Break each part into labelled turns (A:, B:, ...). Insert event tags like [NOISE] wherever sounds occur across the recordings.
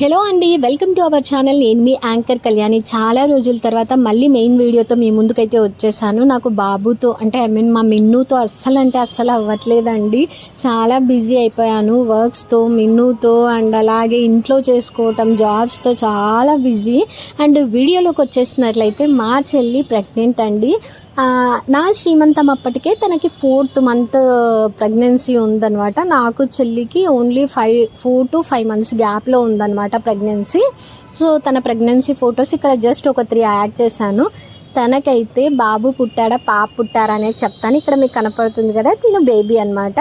A: Hello అండి welcome to our channel నేను మీ anchor Kalyani. చాలా రోజుల తర్వాత మళ్ళీ మెయిన్ వీడియోతో మీ ముందుకైతే వచ్చేసాను. నాకు బాబుతో అంటే ఐ మీన్ మా మిన్నుతో అస్సలు అంటే అస్సలు అవ్వట్లేదండి. చాలా బిజీ అయిపోయాను. వర్క్స్తో మిన్నుతో అండ్ అలాగే ఇంట్లో చేసుకోవటం జాబ్స్తో చాలా బిజీ అండ్ వీడియోలోకి వచ్చేసినట్లయితే మా చెల్లి ప్రెగ్నెంట్ అండి. నా శ్రీమంతం అప్పటికే తనకి ఫోర్త్ మంత్ ప్రెగ్నెన్సీ ఉందన్నమాట. నాకు చెల్లికి only five four to five months గ్యాప్లో అనమాట ప్రెగ్నెన్సీ. సో తన ప్రెగ్నెన్సీ ఫొటోస్ ఇక్కడ జస్ట్ ఒక త్రీ యాడ్ చేశాను. తనకైతే బాబు పుట్టాడా పాప పుట్టారా అనేది చెప్తాను. ఇక్కడ మీకు కనపడుతుంది కదా తిను బేబీ అనమాట.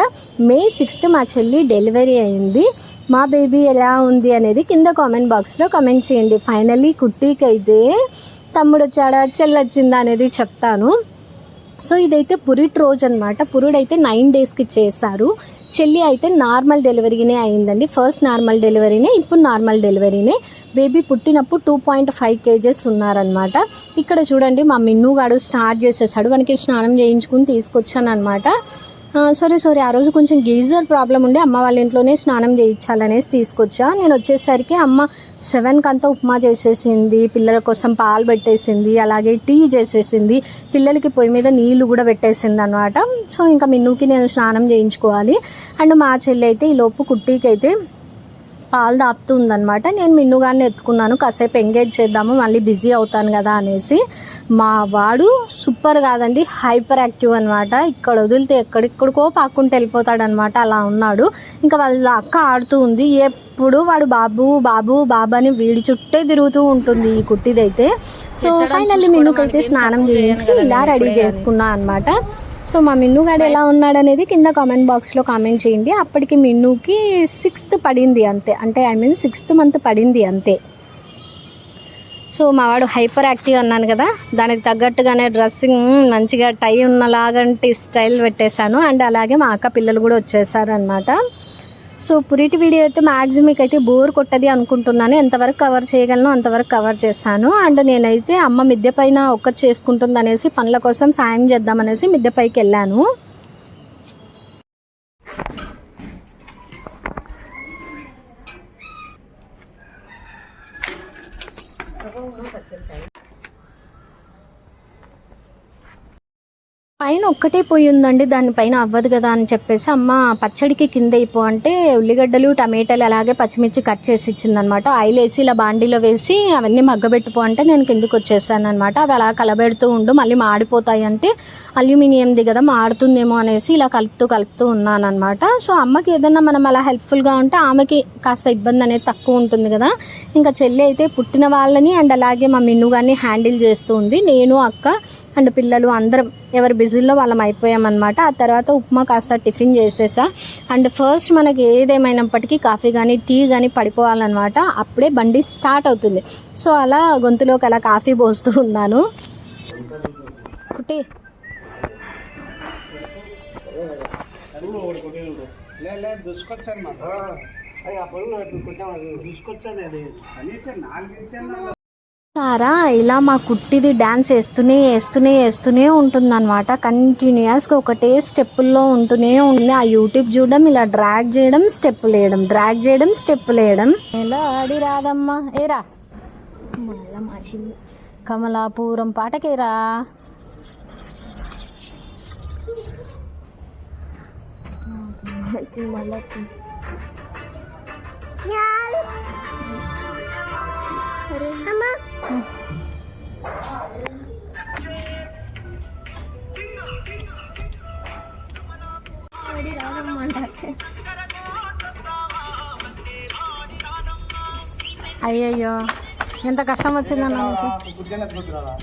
A: మే సిక్స్త్ మా చెల్లి డెలివరీ అయింది. మా బేబీ ఎలా ఉంది అనేది కింద కామెంట్ బాక్స్లో కామెంట్ చేయండి. ఫైనల్లీ కుట్టికి అయితే తమ్ముడు వచ్చాడా చెల్లి వచ్చిందా అనేది చెప్తాను. సో ఇదైతే పురిట్ రోజు అనమాట. పురుడు అయితే నైన్ డేస్కి చేశారు. చెల్లి అయితే నార్మల్ డెలివరీనే అయిందండి. ఫస్ట్ నార్మల్ డెలివరీనే ఇప్పుడు నార్మల్ డెలివరీనే. బేబీ పుట్టినప్పుడు టూ పాయింట్ ఫైవ్ కేజెస్ ఉన్నారనమాట ఇక్కడ చూడండి మా మిన్నుగాడు స్టార్ట్ చేసేసాడు. వానికి స్నానం చేయించుకుని తీసుకొచ్చాను అనమాట సరే సారీ ఆ రోజు కొంచెం గీజర్ ప్రాబ్లం ఉండి. అమ్మ వాళ్ళ ఇంట్లోనే స్నానం చేయించాలనేసి తీసుకొచ్చా. నేను వచ్చేసరికి అమ్మ సెవెన్కి అంతా ఉప్మా చేసేసింది పిల్లల కోసం పాలు పెట్టేసింది అలాగే టీ చేసేసింది పిల్లలకి పొయ్యి మీద నీళ్ళు కూడా పెట్టేసింది అనమాట సో ఇంకా మిన్నుకి నేను స్నానం చేయించుకోవాలి. అండ్ మా చెల్లి అయితే ఈ లోపు కుట్టీకి అయితే పాలు తాపుతుందనమాట నేను మిన్నుగానే ఎత్తుకున్నాను. కాసేపు ఎంగేజ్ చేద్దాము మళ్ళీ బిజీ అవుతాను కదా అనేసి. మా వాడు సూపర్ కాదండి హైపర్ యాక్టివ్ అనమాట ఇక్కడ వదిలితే ఎక్కడెక్కడికో పాక్కుంటూ వెళ్ళిపోతాడు అనమాట అలా ఉన్నాడు. ఇంకా వాళ్ళ అక్క ఆడుతూ ఉంది. ఎప్పుడు వాడు బాబు బాబు బాబు అని వీడి చుట్టే తిరుగుతూ ఉంటుంది ఈ కుట్టిదైతే. సో ఫైనల్లీ మిన్నుకైతే స్నానం చేయించి ఇలా రెడీ చేసుకున్నా అనమాట సో మా మిన్నుగాడు ఎలా ఉన్నాడు అనేది కింద కామెంట్ బాక్స్లో కామెంట్ చేయండి. అప్పటికి మిన్నుకి సిక్స్త్ పడింది అంతే. అంటే ఐ మీన్ సిక్స్త్ మంత్ పడింది అంతే. సో మా వాడు హైపర్ యాక్టివ్ అన్నాను కదా దానికి తగ్గట్టుగానే డ్రెస్సింగ్ మంచిగా టై ఉన్నలాగంటి స్టైల్ పెట్టేశాను. అండ్ అలాగే మా అక్క పిల్లలు కూడా వచ్చేసారు అనమాట సో పురిటి వీడియో అయితే మ్యాక్సిమం మీకు అయితే బోర్ కొట్టది అనుకుంటున్నాను. ఎంతవరకు కవర్ చేయగలను అంతవరకు కవర్ చేశాను అండ్ నేనైతే అమ్మ మిద్దె పైన ఒక్కటి చేసుకుంటుంది అనేసి పనుల కోసం సాయం చేద్దామనేసి మిద్దె పైకి వెళ్ళాను. పైన ఒక్కటే పొయ్యి ఉందండి దానిపైన అవ్వదు కదా అని చెప్పేసి అమ్మ పచ్చడికి కింద అయిపో అంటే ఉల్లిగడ్డలు టమాటాలు అలాగే పచ్చిమిర్చి కట్ చేసి ఇచ్చిందనమాట. ఆయిల్ వేసి ఇలా బాండీలో వేసి అవన్నీ మగ్గబెట్టుకో అంటే నేను కిందకి వచ్చేసాను అనమాట అవి అలా కలబెడుతూ ఉండు మళ్ళీ మాడిపోతాయి అంటే అల్యూమినియంది కదా మాడుతుందేమో అనేసి ఇలా కలుపుతూ కలుపుతూ ఉన్నాను అనమాట సో అమ్మకి ఏదన్నా మనం అలా హెల్ప్ఫుల్గా ఉంటే ఆమెకి కాస్త ఇబ్బంది అనేది తక్కువ ఉంటుంది కదా. ఇంకా చెల్లి అయితే పుట్టిన వాళ్ళని అండ్ అలాగే మా మిన్ను గారిని హ్యాండిల్ చేస్తూ ఉంది. నేను అక్క అండ్ పిల్లలు అందరం ఎవరి బిజీలో వాళ్ళం అయిపోయామన్నమాట. ఆ తర్వాత ఉప్మా కాస్త టిఫిన్ చేసేసా. అండ్ ఫస్ట్ మనకి ఏదేమైనప్పటికీ కాఫీ కానీ టీ కానీ పడిపోవాలన్నమాట. అప్పుడే బండి స్టార్ట్ అవుతుంది. సో అలా గొంతులోకి అలా కాఫీ పోస్తూ ఉన్నాను. కుట్టి.
B: లే లే దుసుకొచ్చాను మా దుసుకొచ్చాను అది. కనీసం నాలుగు ఇచ్చాను
A: సారా ఇలా మా కుట్టిది డ్యాన్స్ వేస్తూనే వేస్తూనే వేస్తూనే ఉంటుందన్నమాట. కంటిన్యూస్గా ఒకటే స్టెప్పుల్లో ఉంటూనే ఉంటుంది ఆ యూట్యూబ్ చూడడం ఇలా డ్రాగ్ చేయడం స్టెప్పులు వేయడం డ్రాగ్ చేయడం స్టెప్పులు వేయడం ఎలా ఆడి రాదమ్మా? ఏరా? మళ్ళా మార్చింది. కమలాపురం పాటకేరా? మళ్ళీ అయ్యయ్యో ఎంత కష్టం వచ్చిందన్న మీకు
B: బుద్ధి కుదరాలా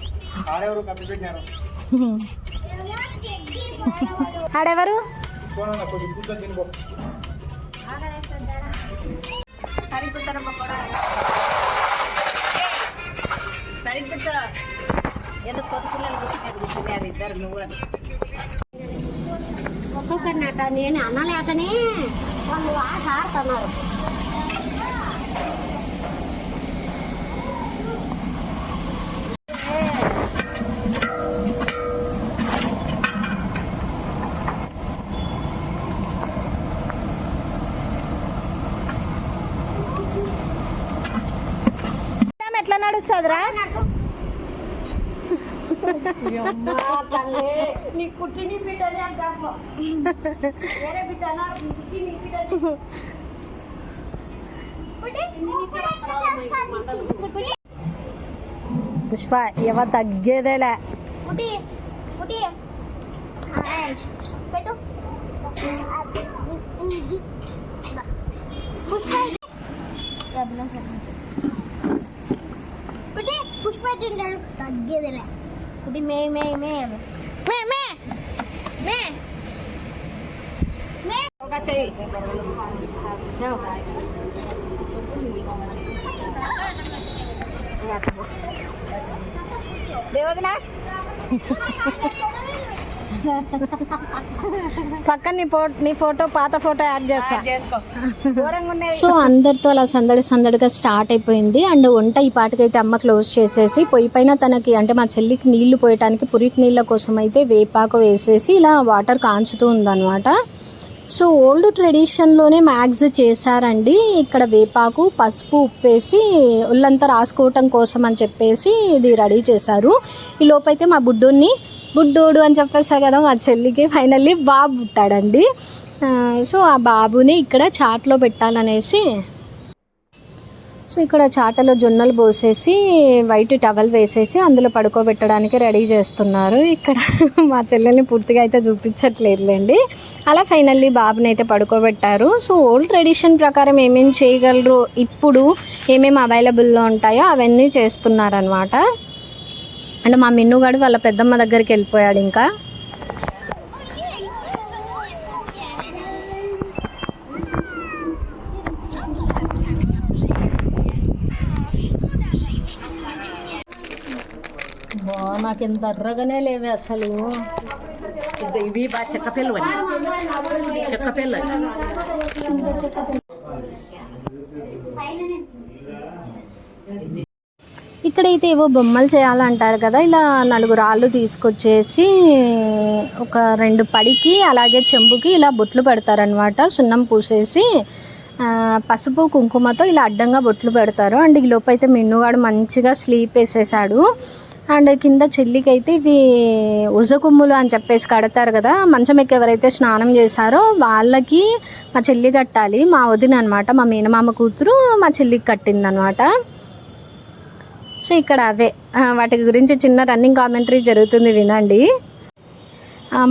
B: ఆడెవరు కప్పి పెట్టినారు
A: ఆడెవరు
B: పోనా కొంచెం కూర్చొని తినుకో
A: ఒక్కొక్కరినట నేను అనలేకనే వాళ్ళు ఆట ఆడుతున్నారు నడుస్తుందిరా?
C: నీ కుట్టిని బిడ్డని అంటారు వేరే బిడ్డనా కుట్టి నీ బిడ్డని
A: పుష్ప ఎవ తగ్గేదేలే
D: పెట్టు పుట్టి పుష్ప తింటాడు తగ్గేదిలే పుట్టి మే మే మే మే మే మే మే
C: దేవదనా
A: పక్కన నీ ఫోటో నీ ఫోటో పాత ఫోటో యాడ్ చేస్తా. సో అందరితో అలా సందడి సందడిగా స్టార్ట్ అయిపోయింది. అండ్ వంట ఈ పాటకైతే అమ్మ క్లోజ్ చేసేసి పొయ్యి పైన తనకి అంటే మా చెల్లికి నీళ్ళు పోయటానికి పురికి నీళ్ళ కోసం అయితే వేపాకు వేసేసి ఇలా వాటర్ కాంచుతూ ఉందన్నమాట. సో ఓల్డ్ ట్రెడిషన్లోనే మ్యాగ్స్ చేశారండి. ఇక్కడ వేపాకు పసుపు ఉప్పేసి ఒళ్ళంతా రాసుకోవటం కోసం అని చెప్పేసి ఇది రెడీ చేశారు. ఈ లోపైతే మా బుడ్డోని బుడ్డోడు అని చెప్పేసా కదా మా చెల్లికి. ఫైనల్లీ బాబు పుట్టాడండి. సో ఆ బాబుని ఇక్కడ చాట్లో పెట్టాలనేసి సో ఇక్కడ చాటలో జొన్నలు పోసేసి వైట్ టవల్ వేసేసి అందులో పడుకోబెట్టడానికి రెడీ చేస్తున్నారు. ఇక్కడ మా చెల్లెల్ని పూర్తిగా అయితే చూపించట్లేదులేండి. అలా ఫైనల్లీ బాబుని అయితే పడుకోబెట్టారు. సో ఓల్డ్ ట్రెడిషన్ ప్రకారం ఏమేమి చేయగలరు? ఇప్పుడు ఏమేమి అవైలబుల్లో ఉంటాయో అవన్నీ చేస్తున్నారనమాట అంటే మా మిన్నుగాడు వాళ్ళ పెద్దమ్మ దగ్గరికి వెళ్ళిపోయాడు ఇంకా. నాకు ఎంత అర్రగానే లేవే అసలు.
C: ఇవి బాగా చెక్క పిల్లలు చెక్క పిల్లలు
A: ఇక్కడైతే ఏవో బొమ్మలు చేయాలంటారు కదా ఇలా నలుగురు రాళ్ళు తీసుకొచ్చేసి ఒక రెండు పడికి అలాగే చెంబుకి ఇలా బొట్లు పెడతారనమాట సున్నం పూసేసి పసుపు కుంకుమతో ఇలా అడ్డంగా బొట్లు పెడతారు. అండ్ ఈ లోపు అయితే మిన్నుగాడు మంచిగా స్లీప్ వేసేసాడు. అండ్ కింద చెల్లికైతే ఇవి ఉజకుమ్ములు అని చెప్పేసి కడతారు కదా మంచం ఎక్కి ఎవరైతే స్నానం చేశారో వాళ్ళకి మా చెల్లి కట్టాలి. మా వదిన అనమాట మా మీనమామ కూతురు మా చెల్లికి కట్టిందనమాట సో ఇక్కడ అవే. వాటి గురించి చిన్న రన్నింగ్ కామెంటరీ జరుగుతుంది వినండి.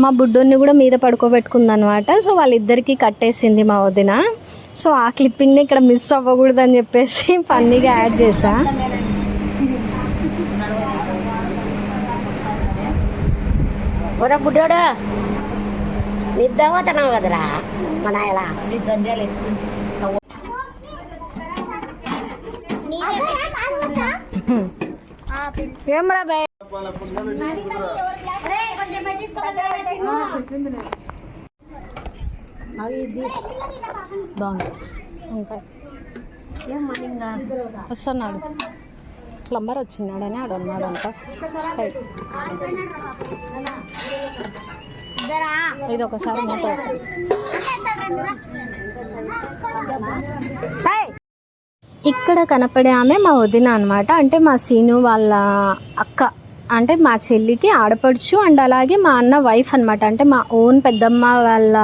A: మా బుడ్డోని కూడా మీద పడుకోబెట్టుకుంది అనమాట సో వాళ్ళిద్దరికి కట్టేసింది మా వదిన. సో ఆ క్లిప్పింగ్ని ఇక్కడ మిస్ అవ్వకూడదు అని చెప్పేసి ఫన్నీగా యాడ్ చేసా
C: ఒరే బుడ్డోడు నిద్రపోతున్నావు కదరా మన ఇలా
A: ఏమరా బాయ్ బాగుంది ఇంకా వస్తున్నాడు ప్లంబర్ వచ్చినాడని ఆడు అన్నాడంట సైడ్ ఇది ఒకసారి మూత. ఇక్కడ కనపడే ఆమె మా వదిన అనమాట అంటే మా సీను వాళ్ళ అక్క. అంటే మా చెల్లికి ఆడపడుచు అండ్ అలాగే మా అన్న వైఫ్ అనమాట అంటే మా ఓన్ పెద్దమ్మ వాళ్ళ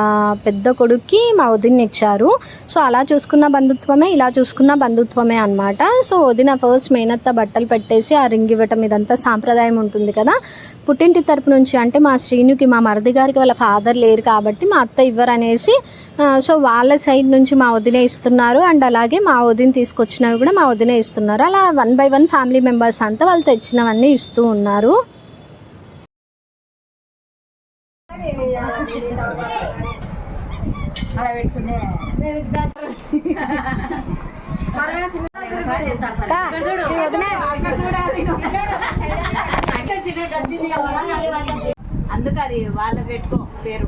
A: పెద్ద కొడుక్కి మా వదిన ఇచ్చారు. సో అలా చూసుకున్న బంధుత్వమే ఇలా చూసుకున్న బంధుత్వమే అనమాట సో వదిన ఫస్ట్ మేనత్త బట్టలు పెట్టేసి ఆ రింగ్ ఇవ్వటం ఇదంతా సాంప్రదాయం ఉంటుంది కదా. పుట్టింటి తరపు నుంచి అంటే మా శ్రీనుకి మా మరిది గారికి వాళ్ళ ఫాదర్ లేరు కాబట్టి మా అత్త ఇవ్వరనేసి ఆ, సో వాళ్ళ సైడ్ నుంచి మా వదిన ఇస్తున్నారు. అండ్ అలాగే మా వదిన తీసుకొచ్చినవి కూడా మా వదిన ఇస్తున్నారు. అలా one by one family members అంతా వాళ్ళు తెచ్చినవన్నీ ఇస్తూ ఉన్నారు.
C: అందుకు అది వాళ్ళ పెట్టుకో పేరు.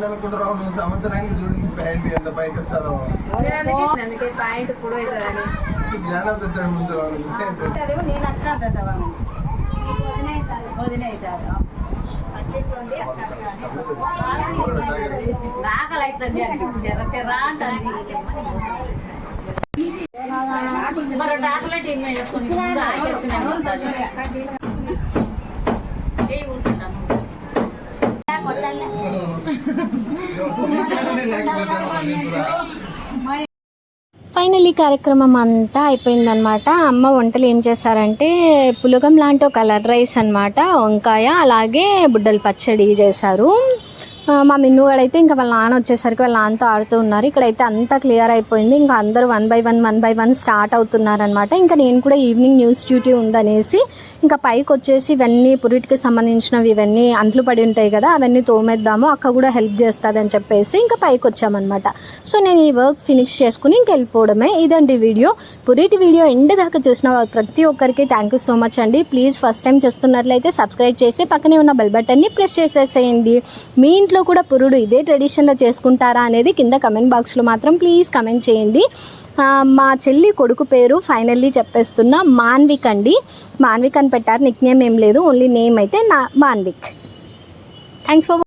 B: అనుకుంటున్నావు నువ్వు సంవత్సరానికి చూడండి ప్యాంట్ ఎంత పైకి వచ్చారో
C: అందుకే పాయింట్ ఇప్పుడు అవుతుందని
B: జ్ఞానం తెచ్చాడు ముందు
C: నేను అట్లా వదిన అవుతారు ఆకలి అవుతుంది అండి. శర శర అంటుంది. మరి ఆకలి ముందు ఆకేసుకునే [LAUGHS] [LAUGHS] ఉంటుంది ఫైనల్లీ
A: ఫైనల్ కార్యక్రమం అంతా అయిపోయిందనమాట అమ్మ వంటలు ఏం చేశారంటే పులగం లాంటి ఒక కలర్ రైస్ అనమాట వంకాయ అలాగే బుడ్డల పచ్చడి చేశారు. మా మా అయితే ఇంకా వాళ్ళ నాన్న వచ్చేసరికి వాళ్ళ నాన్నతో ఆడుతూ ఉన్నారు. ఇక్కడైతే అంతా క్లియర్ అయిపోయింది. ఇంకా అందరూ one by one one by one start అవుతున్నారనమాట ఇంకా నేను కూడా ఈవినింగ్ న్యూస్ డ్యూటీ ఉందనేసి ఇంకా పైకి వచ్చేసి ఇవన్నీ పురిటికి సంబంధించినవి ఇవన్నీ అంట్లు పడి ఉంటాయి కదా అవన్నీ తోమేద్దాము అక్క కూడా హెల్ప్ చేస్తుంది అని చెప్పేసి ఇంకా పైకి వచ్చామన్నమాట. సో నేను ఈ వర్క్ ఫినిష్ చేసుకుని ఇంక వెళ్ళిపోవడమే. ఇదండి వీడియో. పురిటి వీడియో ఎండ్ దాకా చూసిన ప్రతి ఒక్కరికి థ్యాంక్ యూ సో మచ్ అండి. ప్లీజ్ ఫస్ట్ టైం చూస్తున్నట్లయితే సబ్స్క్రైబ్ చేసి పక్కనే ఉన్న బెల్ బటన్ని ప్రెస్ చేసేసేయండి. మీ ఇంట్లో కూడా పురుడు ఇదే ట్రెడిషన్లో చేసుకుంటారా అనేది కింద కమెంట్ బాక్స్లో మాత్రం ప్లీజ్ కమెంట్ చేయండి. మా చెల్లి కొడుకు పేరు ఫైనల్లీ చెప్పేస్తున్నా మాన్విక్ అండి. మాన్విక్ అని పెట్టారు నిక్ నేమ్ ఏం లేదు ఓన్లీ నేమ్ అయితే నా మాన్విక్. Thanks for